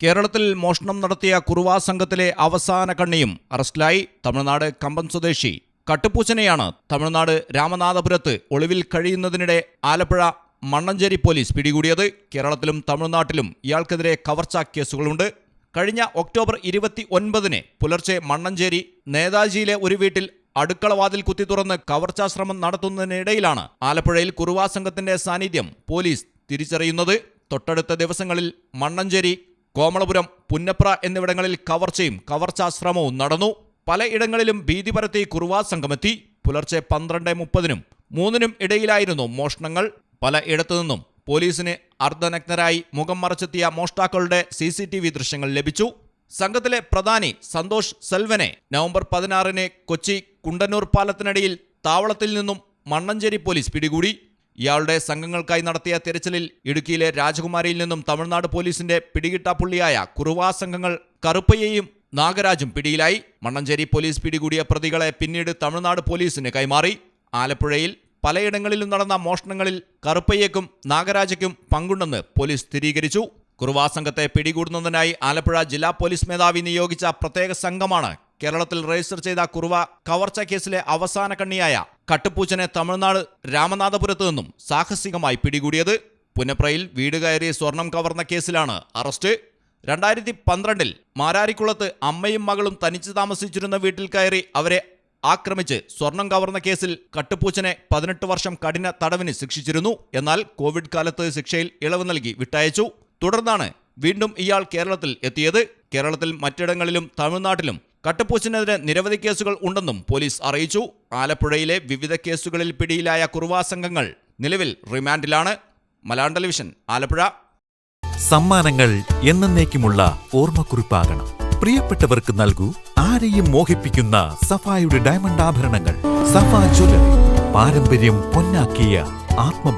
കേരളത്തിൽ മോഷണം നടത്തിയ കുറുവാ സംഘത്തിലെ അവസാന കണ്ണിയും അറസ്റ്റിലായി തമിഴ്നാട് കമ്പം സ്വദേശി കട്ടുപൂച്ചനെയാണ് തമിഴ്നാട് രാമനാഥപുരത്ത് ഒളിവിൽ കഴിയുന്നതിനിടെ ആലപ്പുഴ മണ്ണഞ്ചേരി പോലീസ് പിടികൂടിയത്. കേരളത്തിലും തമിഴ്നാട്ടിലും ഇയാൾക്കെതിരെ കവർച്ചാ കേസുകളുണ്ട്. കഴിഞ്ഞ ഒക്ടോബർ ഇരുപത്തി ഒൻപതിന് പുലർച്ചെ മണ്ണഞ്ചേരി നേതാജിയിലെ ഒരു വീട്ടിൽ അടുക്കളവാതിൽ കുത്തി തുറന്ന് കവർച്ചാശ്രമം നടത്തുന്നതിനിടയിലാണ് ആലപ്പുഴയിൽ കുറുവാ സംഘത്തിന്റെ സാന്നിധ്യം പോലീസ് തിരിച്ചറിയുന്നത്. തൊട്ടടുത്ത ദിവസങ്ങളിൽ മണ്ണഞ്ചേരി കോമളപുരം പുന്നപ്ര എന്നിവിടങ്ങളിൽ കവർച്ചയും കവർച്ചാശ്രമവും നടന്നു. പലയിടങ്ങളിലും ഭീതി പരത്തി കുറുവാ സംഘമെത്തി പുലർച്ചെ പന്ത്രണ്ട് മുപ്പതിനും മൂന്നിനും ഇടയിലായിരുന്നു മോഷണങ്ങൾ. പല ഇടത്തുനിന്നും പോലീസിന് അർദ്ധനഗ്നരായി മുഖം മറച്ചെത്തിയ മോഷ്ടാക്കളുടെ സി സി ടി വി ദൃശ്യങ്ങൾ ലഭിച്ചു. സംഘത്തിലെ പ്രധാനി സന്തോഷ് സെൽവനെ നവംബർ പതിനാറിന് കൊച്ചി കുണ്ടന്നൂർ പാലത്തിനടിയിൽ താവളത്തിൽ നിന്നും മണ്ണഞ്ചേരി പോലീസ് പിടികൂടി. ഇയാളുടെ സംഘങ്ങൾക്കായി നടത്തിയ തിരച്ചിലിൽ ഇടുക്കിയിലെ രാജകുമാരിയിൽ നിന്നും തമിഴ്നാട് പോലീസിന്റെ പിടികിട്ടാപ്പുള്ളിയായ കുറുവാ സംഘങ്ങൾ കറുപ്പയ്യയും നാഗരാജും പിടിയിലായി. മണ്ണഞ്ചേരി പോലീസ് പിടികൂടിയ പ്രതികളെ പിന്നീട് തമിഴ്നാട് പോലീസിന് കൈമാറി. ആലപ്പുഴയിൽ പലയിടങ്ങളിലും നടന്ന മോഷണങ്ങളിൽ കറുപ്പയ്യക്കും നാഗരാജയ്ക്കും പങ്കുണ്ടെന്ന് പോലീസ് സ്ഥിരീകരിച്ചു. കുറുവാ സംഘത്തെ പിടികൂടുന്നതിനായി ആലപ്പുഴ ജില്ലാ പോലീസ് മേധാവി നിയോഗിച്ച പ്രത്യേക സംഘമാണ് കേരളത്തിൽ രജിസ്റ്റർ ചെയ്ത കുറുവ കവർച്ച കേസിലെ അവസാന കണ്ണിയായ കട്ടുപൂച്ചനെ തമിഴ്നാട് രാമനാഥപുരത്ത് നിന്നും സാഹസികമായി പിടികൂടിയത്. പുനപ്രയിൽ വീട് കയറി സ്വർണം കവർന്ന കേസിലാണ് അറസ്റ്റ്. രണ്ടായിരത്തി പന്ത്രണ്ടിൽ മാരാരിക്കുളത്ത് അമ്മയും മകളും തനിച്ച് താമസിച്ചിരുന്ന വീട്ടിൽ കയറി അവരെ ആക്രമിച്ച് സ്വർണം കവർന്ന കേസിൽ കട്ടുപൂച്ചനെ പതിനെട്ട് വർഷം കഠിന തടവിന് ശിക്ഷിച്ചിരുന്നു. എന്നാൽ കോവിഡ് കാലത്ത് ശിക്ഷയിൽ ഇളവ് നൽകി വിട്ടയച്ചു. തുടർന്നാണ് വീണ്ടും ഇയാൾ കേരളത്തിൽ എത്തിയത്. കേരളത്തിൽ മറ്റിടങ്ങളിലും തമിഴ്നാട്ടിലും കട്ടുപൂച്ചിനെതിരെ നിരവധി കേസുകൾ ഉണ്ടെന്നും പോലീസ് അറിയിച്ചു. ആലപ്പുഴയിലെ വിവിധ കേസുകളിൽ പിടിയിലായ കുറുവാ സംഘങ്ങൾ നിലവിൽ റിമാൻഡിലാണ്. മലയാളം ടെലിവിഷൻ ആലപ്പുഴ. സമ്മാനങ്ങൾ എന്നേക്കുമുള്ള ഓർമ്മക്കുറിപ്പാകണം. പ്രിയപ്പെട്ടവർക്ക് നൽകൂ ആരെയും മോഹിപ്പിക്കുന്ന സഫായുടെ ഡയമണ്ട് ആഭരണങ്ങൾ. സഫ ജ്വല്ലറി പാരമ്പര്യം പൊന്നാക്കിയ ആത്മ